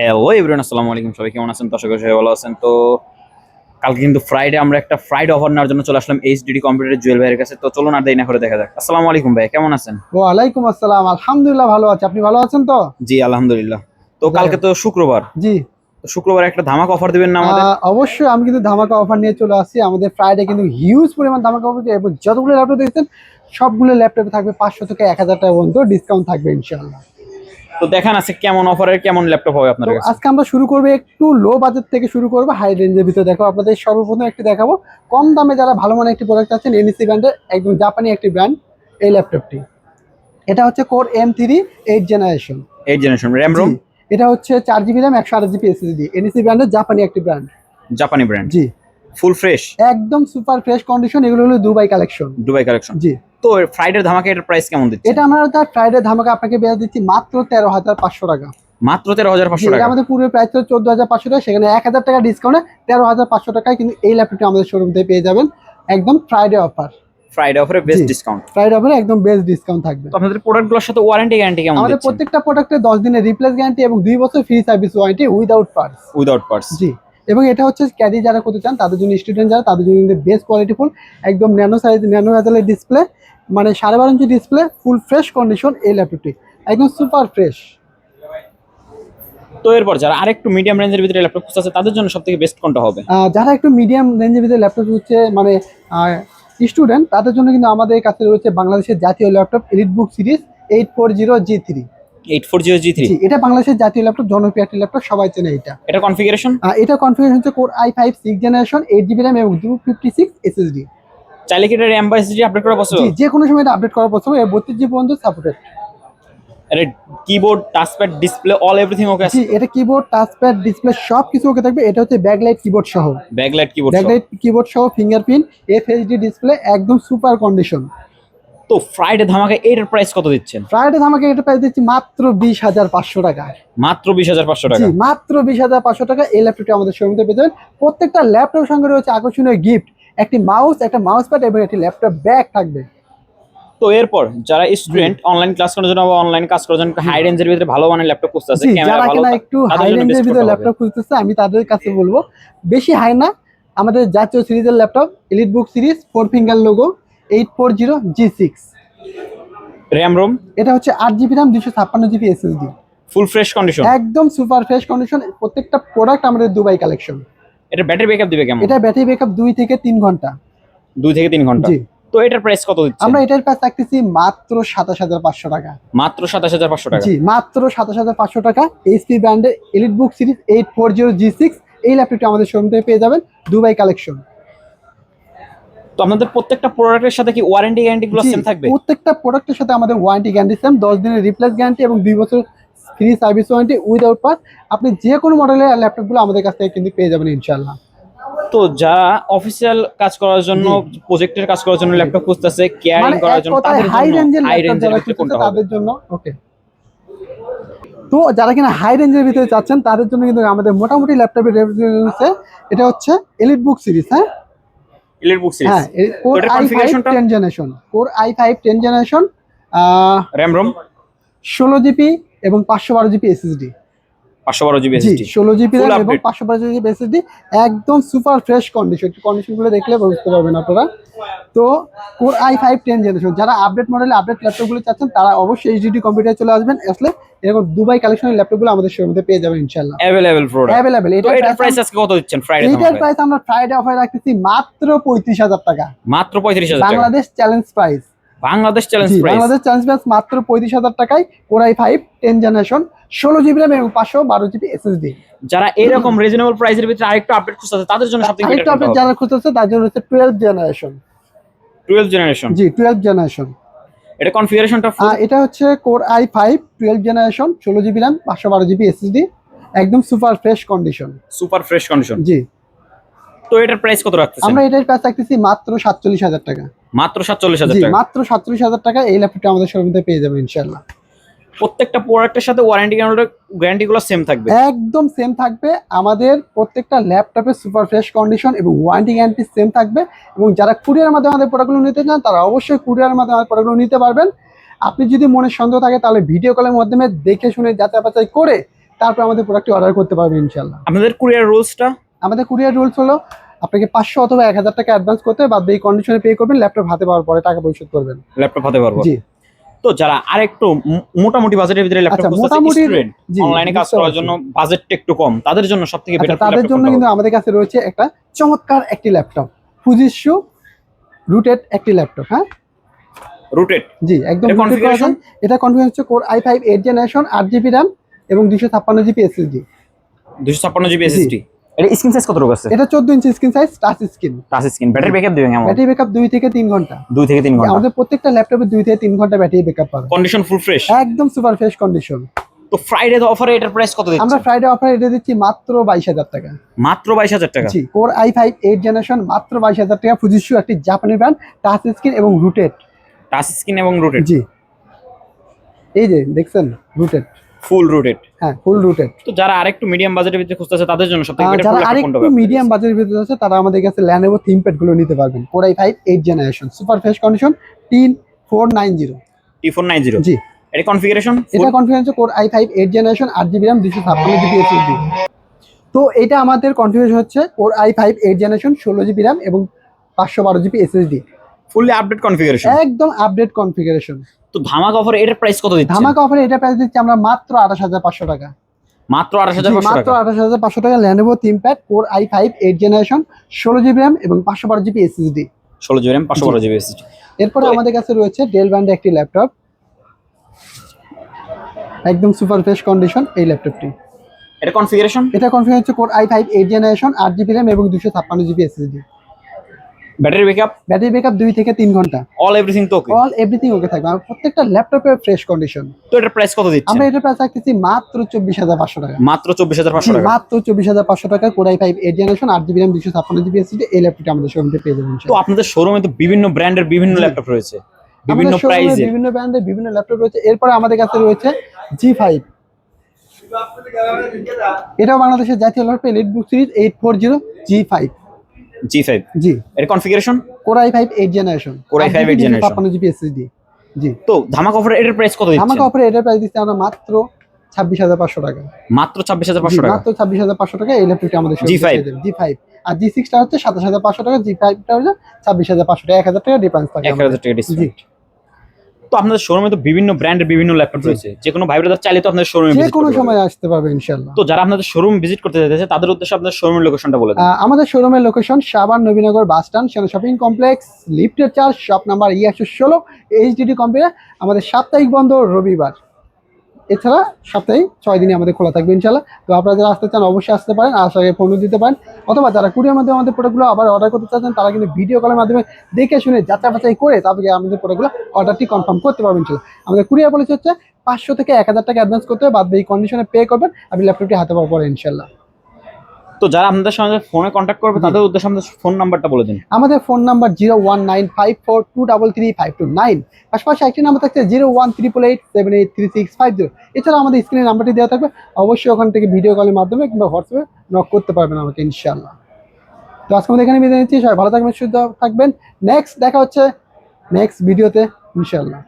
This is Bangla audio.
হ্যালো এভরিওয়ান আসসালামু আলাইকুম। সবাই কেমন আছেন? করি সবাই ভালো আছেন। তো কালকে কিন্তু ফ্রাইডে আমরা একটা ফ্রাইডে অফার নেওয়ার জন্য চলে আসলাম এইচডিডি কম্পিউটার জুয়েল ভাইয়ের কাছে। তো চলুন আর দেরি না করে দেখা যাক। আসসালামু আলাইকুম ভাই কেমন আছেন? ওয়ালাইকুম আসসালাম আলহামদুলিল্লাহ ভালো আছে। আপনি ভালো আছেন তো? জি আলহামদুলিল্লাহ। তো কালকে তো শুক্রবার। জি। শুক্রবার একটা ধামাকা অফার দিবেন না আমাদের? অবশ্যই আমি কিন্তু ধামাকা অফার নিয়ে চলে আসছি। আমাদের ফ্রাইডে কিন্তু হিউজ পরিমাণ ধামাকা অফার এবং যতগুলো ল্যাপটপ দেখছেন সবগুলো ল্যাপটপে থাকবে পাঁচশো থেকে এক হাজার টাকা পর্যন্ত ডিসকাউন্ট থাকবে ইনশাআল্লাহ। তো দেখান আছে কেমন অফারের কেমন ল্যাপটপ হবে আপনার কাছে? আজকে আমরা শুরু করব একটু লো বাজেট থেকে শুরু করব হাই রেঞ্জের ভিতরে। দেখো আপনাদের সর্বপ্রথম একটি দেখাবো। কম দামে যারা ভালো মানের একটি প্রোডাক্ট আছেন এনএসি ব্র্যান্ডের একদম জাপানি একটি ব্র্যান্ড এই ল্যাপটপটি এটা হচ্ছে core M three eight generation eight generation RAM ROM এটা হচ্ছে চার জিবি র্যাম একশো আট জিবি এসএসডি এনএসি ব্র্যান্ডের জাপানি একটি ব্র্যান্ড জাপানি ব্র্যান্ড জি। ফুল ফ্রেশ একদম সুপার ফ্রেশ কন্ডিশন এগুলো হলো দুবাই কালেকশন দুবাই কালেকশন জি। তো ফ্রাইডের ধামাকে এটার প্রাইস কেমন দিচ্ছে? এটা আমরা তার ফ্রাইডে ধামাকা আপনাকে বেঁধে দিচ্ছি মাত্র তেরো হাজার পাঁচশো টাকা। মাত্র তেরো হাজার পাঁচশো টাকা? আমাদের পূর্বে প্রাইস ছিল চোদ্দ হাজার পাঁচশো টাকা সেখানে এক হাজার টাকা ডিসকাউন্টে তেরো হাজার পাঁচশো টাকায় কিন্তু এই ল্যাপটপটি আমাদের শোরুম থেকে পেয়ে যাবেন। একদম ফ্রাইডে অফার ফ্রাইডে অফারে বেস্ট ডিসকাউন্ট ফ্রাইডে অফারে একদম বেস্ট ডিসকাউন্ট থাকবে। তো আপনাদের প্রোডাক্টগুলোর সাথে ওয়ারেন্টি গ্যারান্টি কেমন আমাদের প্রত্যেকটা প্রোডাক্টে দশ দিনের রিপ্লেস গ্যারান্টি এবং দুই বছর free service warranty without parts without parts জি। এবং এটা হচ্ছে ক্যারি যারা করতে চান তাদের জন্য স্টুডেন্ট যারা তাদের জন্য কিন্তু বেস্ট কোয়ালিটি ফুল একদম ন্যানো সাইজ ন্যানো ভেজালের ডিসপ্লে মানে সাড়ে বারো inch display full fresh condition এই ল্যাপটপটি একদম সুপার ফ্রেশ তো এরপর যারা আরেকটু মিডিয়াম রেঞ্জের ভিতরে ল্যাপটপ খুঁজছে তাদের জন্য সব থেকে বেস্ট কোনটা হবে? যারা একটু মিডিয়াম রেঞ্জের ভিতরে ল্যাপটপ হচ্ছে মানে স্টুডেন্ট তাদের জন্য কিন্তু আমাদের কাছে রয়েছে বাংলাদেশের জাতীয় laptop EliteBook series eight four zero G three এটা বাংলাদেশের জাতীয় ল্যাপটপ জনপ্রিয় একটি ল্যাপটপ সবাই চেনে এটা। এটা কনফিগারেশন এটা কনফিগারেশন হচ্ছে core I five six generation eight GB RAM এবং টু ফিফটি সিক্স এসএসডি চাইলে কি এটা র্যাম বা এসএসডি আপডেট করা পসিবল জি যে কোনো সময় এটা আপডেট করা পসিবল এবং বত্রিশ জিবি পর্যন্ত সাপোর্টেড এটা keyboard touchpad display all everything okay আছে? এটা কিবোর্ড টাচপ্যাড ডিসপ্লে সব কিছু ওকে থাকবে এটা হচ্ছে ব্যাকলাইট কিবোর্ড সহ। ব্যাকলাইট কিবোর্ড ব্যাকলাইট কিবোর্ড সহ ফিঙ্গারপ্রিন্ট এফএইচডি ডিসপ্লে একদম সুপার কন্ডিশন তো ফ্রাইডে ধামাকে এটার প্রাইস কত দিচ্ছেন? ফ্রাইডে আমাকে এটা প্রাইস দিচ্ছি মাত্র বিশ হাজার পাঁচশো টাকা। মাত্র বিশ হাজার পাঁচশো টাকা? মাত্র বিশ হাজার পাঁচশো টাকা এই ল্যাপটপটি আমাদের শোরুমে পেয়ে যাবেন প্রত্যেকটা ল্যাপটপ সঙ্গে রয়েছে আকর্ষণীয় গিফট একটি মাউস একটা মাউস প্যাড এবং একটি ল্যাপটপ ব্যাগ থাকবে। তো এরপর যারা স্টুডেন্ট অনলাইন ক্লাস করার জন্য বা অনলাইন কাজ করার জন্য হাই রেঞ্জের ভিতরে ভালো মানের ল্যাপটপ খুঁজতে আছে ক্যামেরা ভালো একটু হাই রেঞ্জের ভিতরে? ল্যাপটপ খুঁজতেছে আমি তাদের কাছে বলব বেশি হাই না আমাদের জাতীয় সিরিজের laptop EliteBook series four finger logo eight four zero G six. RAM ROM এটা হচ্ছে আট জিবি র্যাম দুশো ছাপ্পান্ন GB SSD full fresh condition একদম সুপার ফ্রেশ কন্ডিশন প্রত্যেকটা প্রোডাক্ট আমাদের দুবাই কালেকশন এটা ব্যাটারি ব্যাকআপ দিবে কেমন? এটা ব্যাটারি ব্যাকআপ দুই থেকে তিন ঘণ্টা। দুই থেকে তিন ঘণ্টা? জি। তো এটার প্রাইস কত দিচ্ছেন আমরা এটার রাখতেছি মাত্র সাতাশ হাজার পাঁচশো টাকা। মাত্র সাতাশ হাজার পাঁচশো টাকা? জি মাত্র সাতাশ হাজার পাঁচশো টাকা। এইচপি ব্র্যান্ডের EliteBook series eight four zero G six এই ল্যাপটপটি আমাদের শোরুম থেকে পেয়ে যাবেন দুবাই কালেকশন তো আপনাদের প্রত্যেকটা প্রোডাক্টের সাথে কি ওয়ারেন্টি গ্যারান্টি গুলো সেম থাকবে? প্রত্যেকটা প্রোডাক্টের সাথে আমাদের ওয়ারেন্টি গ্যারান্টি সেম দশ দিনের রিপ্লেস গ্যারান্টি এবং দুই বছর free service warranty without parts আপনি যে কোনো মডেলের ল্যাপটপগুলো আমাদের কাছ থেকে কিন্তু পেয়ে যাবেন ইনশাল্লাহ তো যারা অফিসিয়াল কাজ করার জন্য প্রজেক্টের কাজ করার জন্য ল্যাপটপ খুঁজতেছে কেয়ারিং মানে করার জন্য তাদের হাই রেঞ্জের হাই রেঞ্জের তাদের জন্য ওকে তো যারা কিনা হাই রেঞ্জের ভিতরে চাচ্ছেন তাদের জন্য কিন্তু আমাদের মোটামুটি ল্যাপটপের রেফারেন্সে এটা হচ্ছে এলিট বুক সিরিজ হ্যাঁ? ইলের বুক সিরিজ হ্যাঁ কোর ওটার আই ফাইভ configuration টা? Ten generation core I five ten generation RAM ROM ষোলো জিবি এবং পাঁচশো বারো জিবি এসএসডি পাঁচশো বারো জিবি এসএসডি ষোলো জিবি র্যাম এবং update. পাঁচশো বারো জিবি এসএসডি একদম সুপার ফ্রেশ কন্ডিশন কন্ডিশনগুলো দেখলে বুঝতে পারবেন আপনারা। তো core I five ten generation যারা আপডেট মডেলে আপডেট ল্যাপটপগুলো চাচ্ছেন তারা অবশ্যই কম্পিউটার চলে আসবেন। আসলে এরকম দুবাই কালেকশনের ল্যাপটপগুলো আমাদের শোরুমে পেয়ে যাবেন প্রোডাক্ট এটার এটা প্রাইস আজকে কত দিচ্ছেন? ফ্রাইডে এইটার প্রাইস আমরা ফ্রাইডে অফার রাখতেছি মাত্র পঁয়ত্রিশ হাজার টাকা। মাত্র টাকা। Bangladesh challenge price Bangladesh challenge price Bangladesh challenge price মাত্র পঁয়ত্রিশ হাজার টাকায় core I five ten generation ষোলো জিবি র্যাম এবং পাঁচশো বারো জিবি এসএসডি যারা এরকম রিজনেবল প্রাইসের ভিতরে আরেকটু আপডেট খুঁজতেছে তাদের জন্য সবথেকে আরেকটা আপডেট যারা খুঁজতেছে তার জন্য হচ্ছে টুয়েলভ জেনারেশন টুয়েলভ জেনারেশন জি টুয়েলভ জেনারেশন এটা কনফিগারেশনটা এটা হচ্ছে core I five twelve generation ষোলো জিবি র্যাম পাঁচশো বারো জিবি এসএসডি একদম super fresh condition super fresh condition জি। তো এটার প্রাইস কত রাখতেছেন? আমরা এটার প্রাইস রাখতেছি মাত্র সাতচল্লিশ হাজার টাকা। মাত্র সাতচল্লিশ হাজার জি টাকা? মাত্র সাতচল্লিশ হাজার টাকা এই ল্যাপটপটা আমাদের শোরুমে পেয়ে যাবেন ইনশাল্লাহ প্রত্যেকটা প্রোডাক্টের সাথে ওয়ারেন্টি গ্যারান্টি গুলো সেম থাকবে? একদম সেম থাকবে। আমাদের প্রত্যেকটা ল্যাপটপের সুপার ফ্রেশ কন্ডিশন এবং ওয়ারেন্টি গ্যারান্টি সেম থাকবে এবং যারা কুরিয়ার মাধ্যমে আমাদের প্রোডাক্টগুলো নিতে চান তারা অবশ্যই কুরিয়ার মাধ্যমে আমাদের প্রোডাক্টগুলো নিতে পারবেন। আপনি যদি মনে সন্দেহ থাকে তাহলে ভিডিও কলের মাধ্যমে দেখে শুনে যাচাই বাছাই করে তারপর আমাদের প্রোডাক্টটি অর্ডার করতে পারবেন ইনশাল্লাহ আপনাদের কুরিয়ার রুলসটা আমাদের কুরিয়ার রুলস হলো আপনাকে পাঁচশো অথবা এক হাজার টাকা অ্যাডভান্স করতে বাদ এই কন্ডিশনে পে করবেন ল্যাপটপ হাতে পাওয়ার পরে টাকা পরিশোধ করবেন। ল্যাপটপ হাতে পারব জি। তো যারা আরেকটু মোটামুটি বাজেটের ভিতরে ল্যাপটপ আচ্ছা, মোটামুটি- অনলাইনে কাজ করার জন্য বাজেটটা একটু কম তাদের জন্য সবথেকে আচ্ছা বেটার তাদের জন্য কিন্তু আমাদের কাছে রয়েছে একটা চমৎকার একটি ল্যাপটপ ফুজিশু রুটেড একটি ল্যাপটপ হ্যাঁ? রুটেড জি একদম version। এটা কনফিগারেশন হচ্ছে core I five eight generation আট জিবি র্যাম এবং দুশো ছাপ্পান্ন জিবি এসএসডি দুশো ছাপ্পান্ন জিবি জি। এটা স্ক্রিন সাইজ কত রকম আছে? এটা চোদ্দ ইঞ্চি screen size touch screen touch screen battery backup দিবেন কেমন? ব্যাটারি ব্যাকআপ দুই থেকে তিন ঘণ্টা। দুই থেকে তিন ঘণ্টা। আমাদের প্রত্যেকটা ল্যাপটপে দুই থেকে তিন ঘণ্টা ব্যাটারি ব্যাকআপ পাবে। কন্ডিশন ফুল ফ্রেশ একদম সুপার ফ্রেশ কন্ডিশন তো ফ্রাইডে অফারে এটার প্রাইস কত আমরা দিচ্ছেন ফ্রাইডে অফার এটা দিচ্ছি মাত্র বাইশ হাজার টাকা। মাত্র বাইশ হাজার টাকা? জি core i five eight generation মাত্র বাইশ হাজার টাকা। ফুজিশু একটি জাপানি ব্র্যান্ড টাচ স্ক্রিন এবং রুটেড টাচ স্ক্রিন এবং রুটেড জি। এই যে দেখছেন? Rooted full rooted. হ্যাঁ ফুল রুটেড। তো যারা আরেকটু মিডিয়াম বাজেটের ভিতরে খুঁজতেছে তাদের জন্য সবথেকে বেটার যারা আরেকটু মিডিয়াম বাজারের ভিতরে আছে তারা আমাদের কাছে ল্যানোভো গুলো নিতে পারবেন। Core I five eight generation super fresh condition তিন four nine zero T four nine zero জি। এটা কনফিগারেশন এটা configuration core I five eight generation আট জিবি র্যাম দুশো ছাপ্পান্ন জিবি এসএসডি তো এটা আমাদের কনফিগারেশন হচ্ছে core I five eight generation ষোলো জিবি র্যাম এবং পাঁচশো বারো GB SSD fully update configuration একদম আপডেট কনফিগারেশন তো ধামাক অফারে এটার প্রাইস কত দিচ্ছেন ধামাকা অফারে এটা প্রাইস দিচ্ছি আমরা মাত্র আঠাশ হাজার পাঁচশো টাকা। মাত্র আঠাশ হাজার জি, পাঁচশো মাত্র টাকা? আঠাশ হাজার পাঁচশো টাকা Lenovo ThinkPad core I five eight generation ষোলো জিবি র্যাম এবং পাঁচশো বারো জিবি এসএসডি ষোলো জিবি র্যাম পাঁচশো জি। বারো জিবি এসএসডি এরপরে আমাদের কাছে রয়েছে ডেল ব্র্যান্ডের একটি ল্যাপটপ একদম সুপার ফ্রেশ কন্ডিশন এই ল্যাপটপটি এটা কনফিগারেশন এটা কনফিগার হচ্ছে core I five eight generation আট জিবি র্যাম এবং দুশো ছাপ্পান্ন GB SSD battery backup? Battery backup দুই থেকে তিন ঘণ্টা। অল এভরিথিং তো ওকে অল এভরিথিং ওকে থাকবে। আর প্রত্যেকটা ল্যাপটপে ফ্রেশ কন্ডিশন তো এটার প্রাইস কত দিচ্ছেন? আমরা এটা প্রাইস রাখতেছি মাত্র চব্বিশ হাজার পাঁচশো টাকা। মাত্র চব্বিশ হাজার পাঁচশো টাকা? মাত্র চব্বিশ হাজার পাঁচশো টাকা core I five eight generation আট জিবি র্যাম দুশো ছাপ্পান্ন জিবি এসএসডি এই ল্যাপটপটি আমাদের শোরুমে পেয়ে যাবেন তো আপনাদের শোরুমে তো বিভিন্ন ব্র্যান্ডের বিভিন্ন ল্যাপটপ রয়েছে। বিভিন্ন প্রাইজে বিভিন্ন ব্র্যান্ডের বিভিন্ন ল্যাপটপ রয়েছে। এরপরে আমাদের কাছে রয়েছে জি ফাইভ এটাও বাংলাদেশের জাতীয় laptop EliteBook series eight four zero G five G five G এর configuration core I five eight generation Core i5 8 generation। ছাপ্পান্ন জিবি এসএসডি জি তো ধামাক অফারে এটার প্রাইস কত দিচ্ছেন? ধামাক অফারে এটার প্রাইস দিচ্ছে আমরা মাত্র ছাব্বিশ হাজার পাঁচশো টাকা। মাত্র ছাব্বিশ হাজার জি, পাঁচশো টাকা? মাত্র ছাব্বিশ হাজার পাঁচশো টাকা এই ল্যাপটপটি আমাদের G5 জি ফাইভ আর জি সিক্সটা হচ্ছে সাতাশ হাজার পাঁচশো টাকা জি ফাইভটা হচ্ছে ছাব্বিশ হাজার পাঁচশো টাকা এক হাজার টাকা ডিফারেন্স থাকে এক হাজার টাকা জি। ডিসকাউন্ট তো আপনাদের শোরুমে তো বিভিন্ন ব্র্যান্ডের বিভিন্ন ল্যাপটপ রয়েছে। যে কোনো ভাই ব্রাদার চাইলে তো আপনাদের শোরুমে যে কোনো সময় আসতে পারবে ইনশাল্লাহ তো যারা আপনাদের শোরুম ভিজিট করতে চাইছে তাদের উদ্দেশ্যে আপনাদের শোরুমের লোকেশনটা বলে দিন। আমাদের শোরুমের লোকেশন সাবান Nabinagar bus stand Sena shopping complex লিফটের চার্জ শপ নাম্বার ই একশো ষোলো এইচডিডি কম্পিউটার আমাদের সাপ্তাহিক বন্ধ রবিবার। এছাড়া সপ্তাহে ছয় দিনে আমাদের খোলা থাকবে ইনশাল্লাহ তো আপনারা যারা আসতে চান অবশ্যই আসতে পারেন আসার আগে ফোনও দিতে পারেন। অথবা যারা কুরিয়ার মাধ্যমে আমাদের প্রোডাক্টগুলো আবার অর্ডার করতে চাচ্ছেন, তারা কিন্তু ভিডিও কলের মাধ্যমে দেখে শুনে যাচাই বাছাই করে তারপরে আমাদের প্রোডাক্টগুলো অর্ডারটি কনফার্ম করতে পারবেন ইনশাল্লাহ আমাদের কুরিয়ার পলিসি হচ্ছে পাঁচশো থেকে এক হাজার টাকা অ্যাডভান্স করতে হবে, বাদ এই কন্ডিশনে পে করবেন আপনি ল্যাপটপটি হাতে পাওয়ার পরে ইনশাল্লাহ তো যারা আমাদের সঙ্গে ফোনে কন্ট্যাক্ট করবে তাদের উদ্দেশ্যে আমাদের ফোন নাম্বারটা বলে দিন। আমাদের phone number zero one nine five four two double three five two nine পাশাপাশি একটি নাম্বার থাকছে zero one triple eight seven eight three six five zero এছাড়া আমাদের স্ক্রিনে নাম্বারটি দেওয়া থাকবে। অবশ্যই ওখান থেকে ভিডিও কলের মাধ্যমে কিংবা হোয়াটসঅ্যাপে নক করতে পারবেন আমাকে ইনশাল্লাহ তো আজকে আমাদের এখানে বিদায় নিচ্ছি। সবাই ভালো থাকবেন সুস্থ থাকবেন। নেক্সট দেখা হচ্ছে নেক্সট ভিডিওতে ইনশাল্লাহ